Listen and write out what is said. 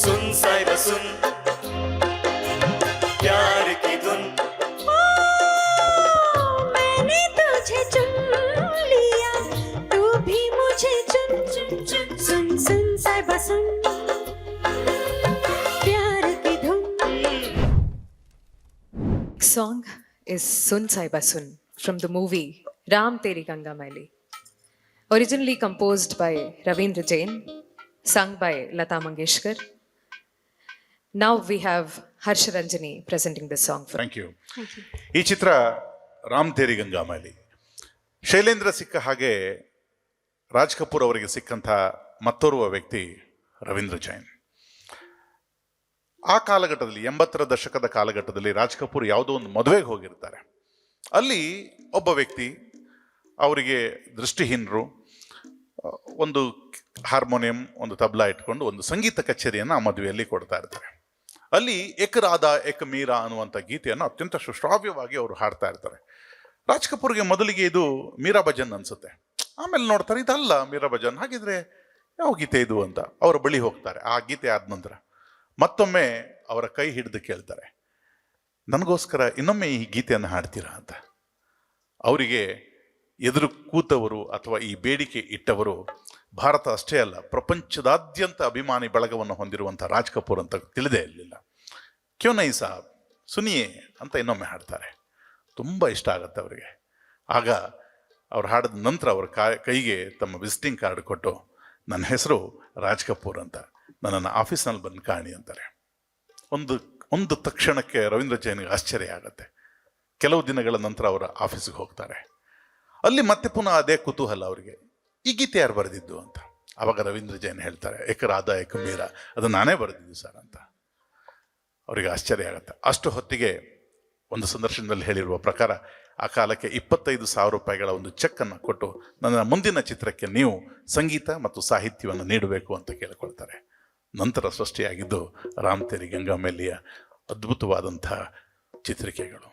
सुन साई बसुन प्यार की धुन। मैंने तुझे चुन लिया तू भी मुझे चुन चुन चुन। सुन सुन साई बसुन प्यार की धुन। सॉन्ग इज़ सुन साई बसुन from the movie Ram Teri Ganga Maili originally composed by Ravindra Jain sung by Lata Mangeshkar Now we have Harsha Ranjani presenting this song for thank you ಈ ಚಿತ್ರ ರಾಮ್ ತೇರಿ ಗಂಗಾಮಲಿ ಶೈಲೇಂದ್ರ ಸಿಕ್ಕ ಹಾಗೆ ರಾಜ್ ಕಪೂರ್ ಅವರಿಗೆ ಸಿಕ್ಕಂಥ ಮತ್ತೋರ್ವ ವ್ಯಕ್ತಿ ರವೀಂದ್ರ ಜೈನ್. ಆ ಕಾಲಘಟ್ಟದಲ್ಲಿ ಎಂಬತ್ತರ ದಶಕದ ಕಾಲಘಟ್ಟದಲ್ಲಿ ರಾಜ್ ಕಪೂರ್ ಯಾವುದೋ ಒಂದು ಮದುವೆಗೆ ಹೋಗಿರ್ತಾರೆ. ಅಲ್ಲಿ ಒಬ್ಬ ವ್ಯಕ್ತಿ ಅವರಿಗೆ ದೃಷ್ಟಿಹೀನರು ಒಂದು ಹಾರ್ಮೋನಿಯಂ ಒಂದು ತಬ್ಲಾ ಇಟ್ಕೊಂಡು ಒಂದು ಸಂಗೀತ ಕಚೇರಿಯನ್ನು ಆ ಮದುವೆಯಲ್ಲಿ ಕೊಡ್ತಾ ಇರ್ತಾರೆ. ಅಲ್ಲಿ ಎಕ್ ರಾಧ ಎಕ್ ಮೀರಾ ಅನ್ನುವಂಥ ಗೀತೆಯನ್ನು ಅತ್ಯಂತ ಸುಶ್ರಾವ್ಯವಾಗಿ ಅವರು ಹಾಡ್ತಾ ಇರ್ತಾರೆ. ರಾಜ್ ಕಪೂರ್ಗೆ ಮೊದಲಿಗೆ ಇದು ಮೀರಾ ಭಜನ್ ಅನ್ಸುತ್ತೆ. ಆಮೇಲೆ ನೋಡ್ತಾರೆ, ಇದಲ್ಲ ಮೀರಾ ಭಜನ್, ಹಾಗಿದ್ರೆ ಯಾವ ಗೀತೆ ಇದು ಅಂತ ಅವರ ಬಳಿ ಹೋಗ್ತಾರೆ, ಆ ಗೀತೆ ಆದ ನಂತರ. ಮತ್ತೊಮ್ಮೆ ಅವರ ಕೈ ಹಿಡಿದು ಕೇಳ್ತಾರೆ, ನನಗೋಸ್ಕರ ಇನ್ನೊಮ್ಮೆ ಈ ಗೀತೆಯನ್ನು ಹಾಡ್ತೀರಾ ಅಂತ? ಅವರಿಗೆ ಎದುರು ಕೂತವರು ಅಥವಾ ಈ ಬೇಡಿಕೆ ಇಟ್ಟವರು ಭಾರತ ಅಷ್ಟೇ ಅಲ್ಲ, ಪ್ರಪಂಚದಾದ್ಯಂತ ಅಭಿಮಾನಿ ಬಳಗವನ್ನು ಹೊಂದಿರುವಂಥ ರಾಜ್ ಕಪೂರ್ ಅಂತ ತಿಳಿದೇ ಇರಲಿಲ್ಲ. ಕ್ಯೋ ನೈ ಸಾಬ್, ಸುನಿಯೇ ಅಂತ ಇನ್ನೊಮ್ಮೆ ಹಾಡ್ತಾರೆ. ತುಂಬ ಇಷ್ಟ ಆಗುತ್ತೆ ಅವರಿಗೆ. ಆಗ ಅವ್ರು ಹಾಡಿದ ನಂತರ ಅವ್ರ ಕೈಗೆ ತಮ್ಮ ವಿಸಿಟಿಂಗ್ ಕಾರ್ಡ್ ಕೊಟ್ಟು, ನನ್ನ ಹೆಸರು ರಾಜ್ ಕಪೂರ್ ಅಂತ, ನನ್ನನ್ನು ಆಫೀಸ್ನಲ್ಲಿ ಬಂದು ಕಾಣಿ ಅಂತಾರೆ. ಒಂದು ಒಂದು ತಕ್ಷಣಕ್ಕೆ ರವೀಂದ್ರ ಜೈನಿಗೆ ಆಶ್ಚರ್ಯ ಆಗುತ್ತೆ. ಕೆಲವು ದಿನಗಳ ನಂತರ ಅವರ ಆಫೀಸಿಗೆ ಹೋಗ್ತಾರೆ. ಅಲ್ಲಿ ಮತ್ತೆ ಪುನಃ ಅದೇ ಕುತೂಹಲ ಅವರಿಗೆ. ಈ ಗೀತೆ ಯಾರು ಬರೆದಿದ್ದು ಅಂತ? ಅವಾಗ ರವೀಂದ್ರ ಜೈನ್ ಹೇಳ್ತಾರೆ, ಏಕ ರಾಧಾ, ಏಕ ಅದು ನಾನೇ ಬರೆದಿದ್ದು ಸರ್ ಅಂತ. ಅವರಿಗೆ ಆಶ್ಚರ್ಯ ಆಗುತ್ತೆ. ಅಷ್ಟು ಹೊತ್ತಿಗೆ ಒಂದು ಸಂದರ್ಶನದಲ್ಲಿ ಹೇಳಿರುವ ಪ್ರಕಾರ, ಆ ಕಾಲಕ್ಕೆ ಇಪ್ಪತ್ತೈದು ಸಾವಿರ ರೂಪಾಯಿಗಳ ಒಂದು ಚೆಕ್ಕನ್ನು ಕೊಟ್ಟು, ನನ್ನ ಮುಂದಿನ ಚಿತ್ರಕ್ಕೆ ನೀವು ಸಂಗೀತ ಮತ್ತು ಸಾಹಿತ್ಯವನ್ನು ನೀಡಬೇಕು ಅಂತ ಕೇಳಿಕೊಳ್ತಾರೆ. ನಂತರ ಸೃಷ್ಟಿಯಾಗಿದ್ದು ರಾಮ್ ತೇರಿ ಗಂಗಾಮೇಲಿಯ ಅದ್ಭುತವಾದಂಥ ಚಿತ್ರಿಕೆಗಳು.